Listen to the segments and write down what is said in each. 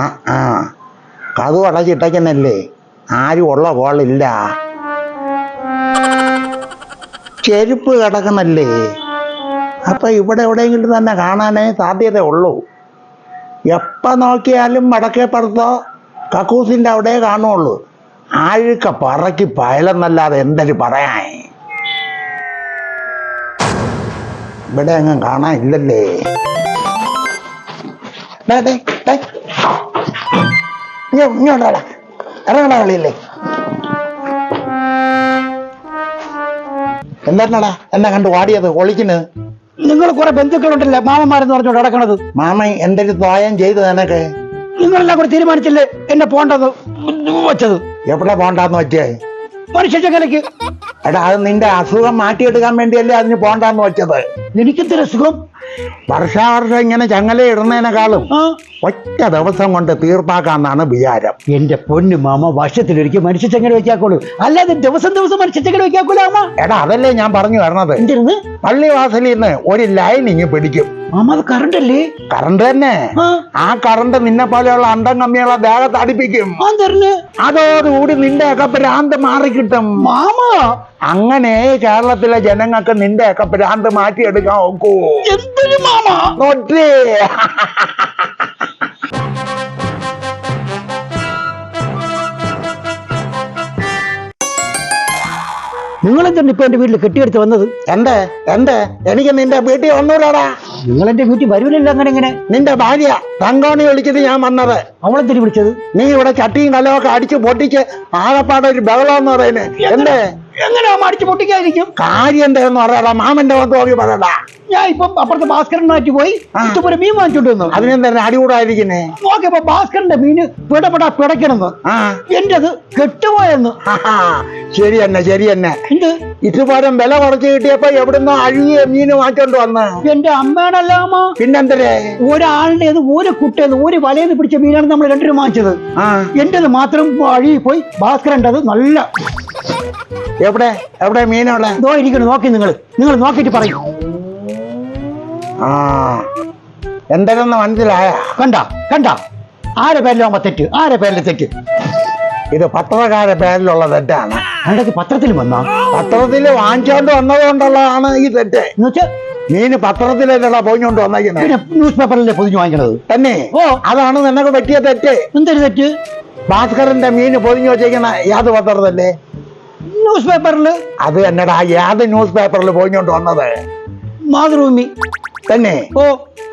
ആ ആ. കതു അടച്ചിട്ടേക്കുന്നല്ലേ ആരും ഉള്ള കോളില്ല ചെരുപ്പ് കിടക്കുന്നല്ലേ? അപ്പൊ ഇവിടെ എവിടെയെങ്കിലും തന്നെ കാണാനേ സാധ്യത ഉള്ളൂ. എപ്പ നോക്കിയാലും വടക്കേപ്പുറത്തോ കക്കൂസിന്റെ അവിടെ കാണുള്ളൂ. ആഴ്ക്ക പറക്കി പയലെന്നല്ലാതെ എന്തൊരു പറയാൻ? ഇവിടെ അങ്ങ് കാണാനില്ലല്ലേ? ഇല്ലല്ലേ ഇങ്ങോട്ടാടാ ഇറങ്ങണ കളിയില്ലേ എന്താണടാ എന്നെ കണ്ട് വാടിയത്? ഒളിക്കുന്നത്? നിങ്ങൾ കുറെ ബന്ധുക്കളുണ്ടല്ലേ? മാമന്മാരെന്ന് പറഞ്ഞോണ്ട് നടക്കണത്. മാമ എന്റെ ഒരു ദ്വായം ചെയ്തു എനക്ക് നിങ്ങളെല്ലാം കൂടെ തീരുമാനിച്ചില്ലേ എന്നെ പോണ്ടത് വെച്ചത്. എവിടെ പോണ്ടാന്ന് വെച്ചേ? മനുഷ്യ എടാ അത് നിന്റെ അസുഖം മാറ്റിയെടുക്കാൻ വേണ്ടിയല്ലേ അതിന് പോണ്ടാന്ന് വെച്ചത്? എനിക്കെന്തൊരു സുഖം വർഷാവർഷം ഇങ്ങനെ ചങ്ങല ഇടുന്നതിനേക്കാളും ഒറ്റ ദിവസം കൊണ്ട് തീർപ്പാക്കാന്നാണ് വിചാരം. എന്റെ പൊന്നു മാമ വർഷത്തിലൊരിക്കൽ മനുഷ്യ ചങ്ങല വെക്കാക്കോളൂ. അല്ലാതെ ദിവസം ദിവസം മനുഷ്യ ചങ്ങല വെക്കാക്കൂല അമ്മ എടാ അതല്ലേ ഞാൻ പറഞ്ഞു വരണത് പള്ളിവാസലിൽ നിന്ന് ഒരു ലൈനിങ് പിടിക്കും. മാമ അത് കറണ്ട് അല്ലേ? കറണ്ട് തന്നെ. ആ. കറണ്ട് നിന്നെ പോലെയുള്ള അണ്ടം കമ്മിയുള്ള ദേഹത്ത് അടിപ്പിക്കും. അതോടുകൂടി നിന്റെ ഒക്കെ ഭ്രാന്ത് മാറിക്കിട്ടും. മാമ. അങ്ങനെ കേരളത്തിലെ ജനങ്ങൾക്ക് നിന്റെ ഒക്കെ ഭ്രാന്ത് മാറ്റിയെടുക്കാൻ നോക്കൂ എന്തൊരു മാമ? നോട്ടേ നിങ്ങൾ എന്താണ് ഇപ്പൊ എന്റെ വീട്ടിൽ കെട്ടിയെടുത്ത് വന്നത്? എന്റെ എന്റെ എനിക്ക് നിന്റെ വീട്ടിൽ വന്നൂടാടാ നിങ്ങൾ എന്റെ വീട്ടിൽ വരൂലല്ലോ അങ്ങനെ ഇങ്ങനെ. നിന്റെ ഭാര്യ തങ്കോണി വിളിച്ചിട്ട് ഞാൻ വന്നത്. അവളെന്തിനു വിളിച്ചത്? നീ ഇവിടെ ചട്ടിയും കലമൊക്കെ അടിച്ച് പൊട്ടിച്ച് ആകപ്പാടെ ഒരു ബഹളം എന്ന് പറയുന്നത് എന്ത്? എങ്ങനെ അടിച്ചു പൊട്ടിക്കാതിരിക്കും? കാര്യം എന്താണെന്ന് പറയടാ മാമന്റെ വന്ന് പറയടാ. ഞാൻ ഇപ്പം അപ്പുറത്തെ ഭാസ്കരൻ മാറ്റി പോയി. ഇഷ്ടപോലെ മീൻ വാങ്ങിച്ചോണ്ട് വന്നു. അതിനെന്താ അടികൂടായിരിക്കുന്നേ നോക്കിയപ്പോ ഭാസ്കരന്റെ മീന് പിടപെടാ പിടയ്ക്കണെന്ന് എന്റെ അത് കെട്ടുപോയെന്ന്. ശരി തന്നെ ശരി തന്നെ എന്ത്? ഇതുപോലെ വില കുറച്ച് കിട്ടിയപ്പോ എവിടുന്ന് അഴുകിയ മീന് വാങ്ങിച്ചോണ്ട് വന്ന്. എന്റെ അമ്മയാണല്ലാമ പിന്നെന്തരേ? ഒരാളുടെ ഒരു കുട്ടിയത് ഒരു വലയെന്ന് പിടിച്ച മീനാണ് നമ്മൾ രണ്ടുപേരും വാങ്ങിച്ചത്. എന്റേത് മാത്രം അഴുകി പോയി ഭാസ്കരന്റെത് നല്ല എവിടെ? എവിടെ മീനുള്ള ദോ ഇരിക്കണം നോക്കി നിങ്ങൾ നിങ്ങൾ നോക്കിയിട്ട് പറയും. ആ എന്തെന്ന് മനസ്സിലായ? കണ്ട കണ്ട? ആരെ പേരിലാവുമ്പോ തെറ്റ്? ആരെ പേരിൽ തെറ്റ്? ഇത് പത്രക്കാരെ പേരിലുള്ള തെറ്റാണ്. അതൊക്കെ പത്രത്തിൽ വന്നാ? പത്രത്തിൽ വാങ്ങിച്ചോണ്ട് വന്നതുകൊണ്ടുള്ളതാണ് ഈ തെറ്റ്. മീന് പത്രത്തിലല്ലടാ പൊഞ്ഞോണ്ട് വന്നേക്കുന്നത് ന്യൂസ് പേപ്പറിലെ പൊതിഞ്ഞു വാങ്ങിക്കണത്? തന്നെ. ഓ. അതാണ് നിനക്ക് പറ്റിയ തെറ്റ്. എന്തൊരു തെറ്റ്? ഭാസ്കറിന്റെ മീന് പൊതിഞ്ഞു വെച്ചേക്കുന്ന യാത് പത്രത്തല്ലേ ന്യൂസ് പേപ്പറിൽ അത് എന്നടാ ഏത് ന്യൂസ് പേപ്പറിൽ പോയിഞ്ഞോണ്ട് വന്നത്? മാതൃഭൂമി. തന്നെ? ഓ.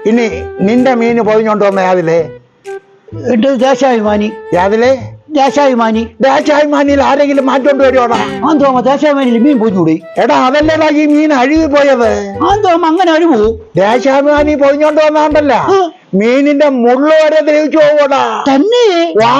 ഇനി നിന്റെ മീന് പോയിഞ്ഞോണ്ട് വന്ന യാതിലെ എന്റെ ദേശാഭിമാനി. യാതിലെ ദേശാഭിമാനി. ദേശാഭിമാനിയിൽ ആരെങ്കിലും മാറ്റോണ്ട് വരുവാടാ ആന്തോമ ദേശാഭിമാനിയിൽ മീൻ പോയിഞ്ഞൂടി എടാ അതല്ലേടാ ഈ മീൻ അഴുകി പോയത്? ആന്തോമ അങ്ങനെ പോകും ദേശാഭിമാനി പോയിഞ്ഞോണ്ട് വന്നാണ്ടല്ല. മീനിന്റെ മുള്ളു വരെ ദ്രവിച്ചു പോവോടാ തന്നെ. വാ.